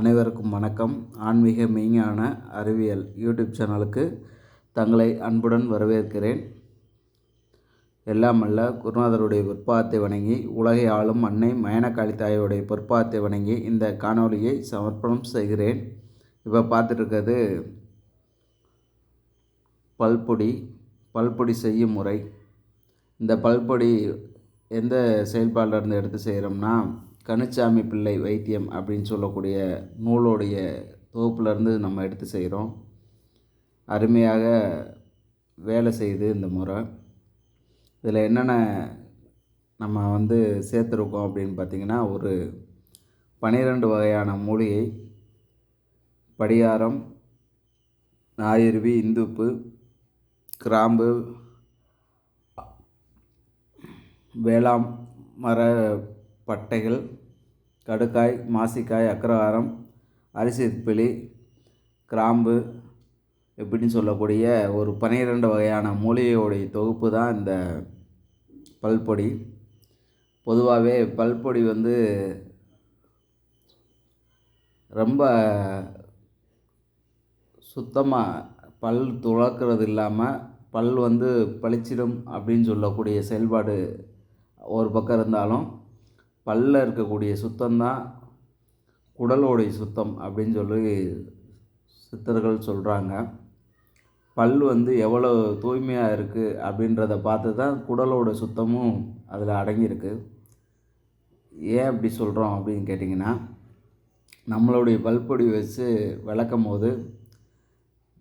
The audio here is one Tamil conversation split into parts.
அனைவருக்கும் வணக்கம். ஆன்மீக மெய்ஞான அறிவியல் யூடியூப் சேனலுக்கு தங்களை அன்புடன் வரவேற்கிறேன். எல்லாம் அல்ல குருநாதருடைய பொற்பாதத்தை வணங்கி உலகை ஆளும் அன்னை மயனக்காளி தாயோடைய பொற்பாதத்தை வணங்கி இந்த காணொளியை சமர்ப்பணம் செய்கிறேன். இப்போ பார்த்துட்டு பல்பொடி பல்பொடி செய்யும் முறை. இந்த பல்பொடி எந்த செயல்பாட்டிலேருந்து எடுத்து செய்கிறோம்னா கனுச்சாமி பிள்ளை வைத்தியம் அப்படின்னு சொல்லக்கூடிய நூலோடைய தொகுப்புலேருந்து நம்ம எடுத்து செய்கிறோம். அருமையாக வேலை செய்யுது இந்த முறை. இதில் என்னென்ன நம்ம வந்து சேர்த்துருக்கோம் அப்படின்னு பார்த்திங்கன்னா ஒரு பன்னிரெண்டு வகையான மூலிகை படிகாரம் நாயிருவி இந்துப்பு கிராம்பு வேளாம் மர பட்டைகள் கடுக்காய் மாசிக்காய் அக்ரஹாரம் அரிசி பிளி கிராம்பு இப்படின்னு சொல்லக்கூடிய ஒரு பன்னிரெண்டு வகையான மூலிகையோடைய தொகுப்பு தான் இந்த பல்பொடி. பொதுவாகவே பல்பொடி வந்து ரொம்ப சுத்தமாக பல் துளக்கிறது இல்லாமல் பல் வந்து பளிச்சிடும் அப்படின்னு சொல்லக்கூடிய செயல்பாடு ஒரு பக்கம் இருந்தாலும் பல்லில் இருக்கக்கூடிய சுத்தம்தான் குடலோடைய சுத்தம் அப்படின்னு சொல்லி சித்தர்கள் சொல்கிறாங்க பல் வந்து எவ்வளோ தூய்மையாக இருக்குது அப்படின்றத பார்த்து தான் குடலோட சுத்தமும் அதில் அடங்கியிருக்கு. ஏன் அப்படி சொல்கிறோம் அப்படின்னு கேட்டிங்கன்னா நம்மளுடைய பல்பொடி வச்சு விளக்கும் போது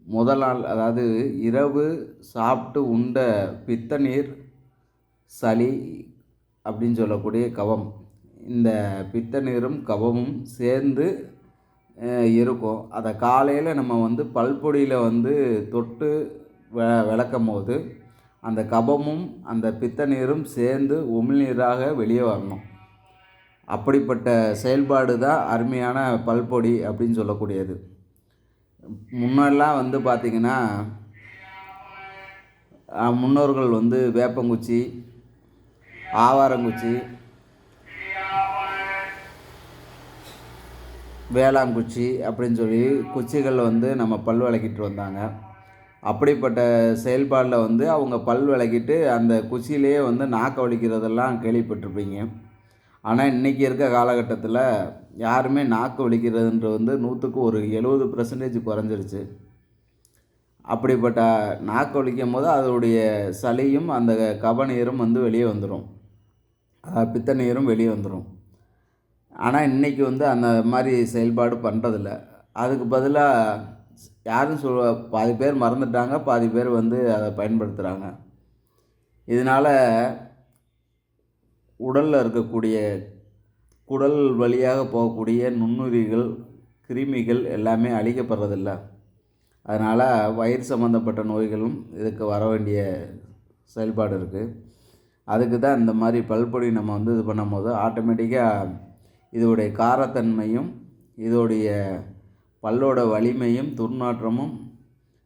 முதல் நாள் அதாவது இரவு சாப்பிட்டு உண்ட பித்த நீர் சளி அப்படின்னு சொல்லக்கூடிய கவம் இந்த பித்த நீரும் கபமும் சேர்ந்து இருக்கும். அதை காலையில் நம்ம வந்து பல்பொடியில் வந்து தொட்டு வெ விளக்கும் போது அந்த கபமும் அந்த பித்த நீரும் சேர்ந்து உமிழ்நீராக வெளியே வரணும். அப்படிப்பட்ட செயல்பாடு தான் அருமையான பல்பொடி அப்படின்னு சொல்லக்கூடியது. முன்னெல்லாம் வந்து பார்த்திங்கன்னா முன்னோர்கள் வந்து வேப்பங்குச்சி ஆவாரங்குச்சி வேளாங்குச்சி அப்படின்னு சொல்லி குச்சிகள் வந்து நம்ம பல் விளக்கிட்டு வந்தாங்க. அப்படிப்பட்ட செயல்பாடில் வந்து அவங்க பல் விளக்கிட்டு அந்த குச்சியிலேயே வந்து நாக்க வலிக்கிறதெல்லாம் கேள்விப்பட்டிருப்பீங்க. ஆனால் இன்றைக்கி இருக்க காலகட்டத்தில் யாருமே நாக்கு வலிக்கிறதுன்ற வந்து நூற்றுக்கு ஒரு எழுபது பர்சன்டேஜ் குறைஞ்சிருச்சு. அப்படிப்பட்ட நாக்கு வலிக்கும் போது அதோடைய சளியும் அந்த கபநீரும் வந்து வெளியே வந்துடும் பித்த நீரும் வெளியே வந்துடும் ஆனால் இன்றைக்கி வந்து அந்த மாதிரி செயல்பாடு பண்ணுறதில்ல அதுக்கு பதிலாக யாரும் சொல் பாதி பேர் மறந்துட்டாங்க பாதி பேர் வந்து அதை பயன்படுத்துகிறாங்க இதனால் உடலில் இருக்கக்கூடிய குடல் வழியாக போகக்கூடிய நுண்ணுயிரிகள் கிருமிகள் எல்லாமே அழிக்கப்படுறதில்ல. அதனால் வயிறு சம்மந்தப்பட்ட நோய்களும் இதுக்கு வர வேண்டிய செயல்பாடு இருக்குது அதுக்கு தான் இந்த மாதிரி பல்பொடி நம்ம வந்து இது பண்ணும்போது ஆட்டோமேட்டிக்காக இதோடைய காரத்தன்மையும் இதோடைய பல்லோட வலிமையும் துர்நாற்றமும்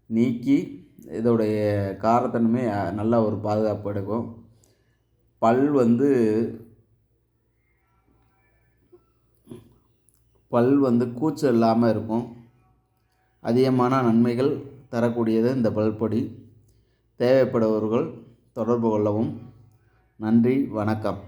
நீக்கி இதோடைய காரத்தன்மை நல்லா ஒரு பாதுகாப்பு எடுக்கும். பல் வந்து பல் வந்து கூச்சல் இல்லாமல் இருக்கும். அதிகமான நன்மைகள் தரக்கூடியது இந்த பல்பொடி. தேவைப்படுபவர்கள் தொடர்பு கொள்ளவும். நன்றி வணக்கம்.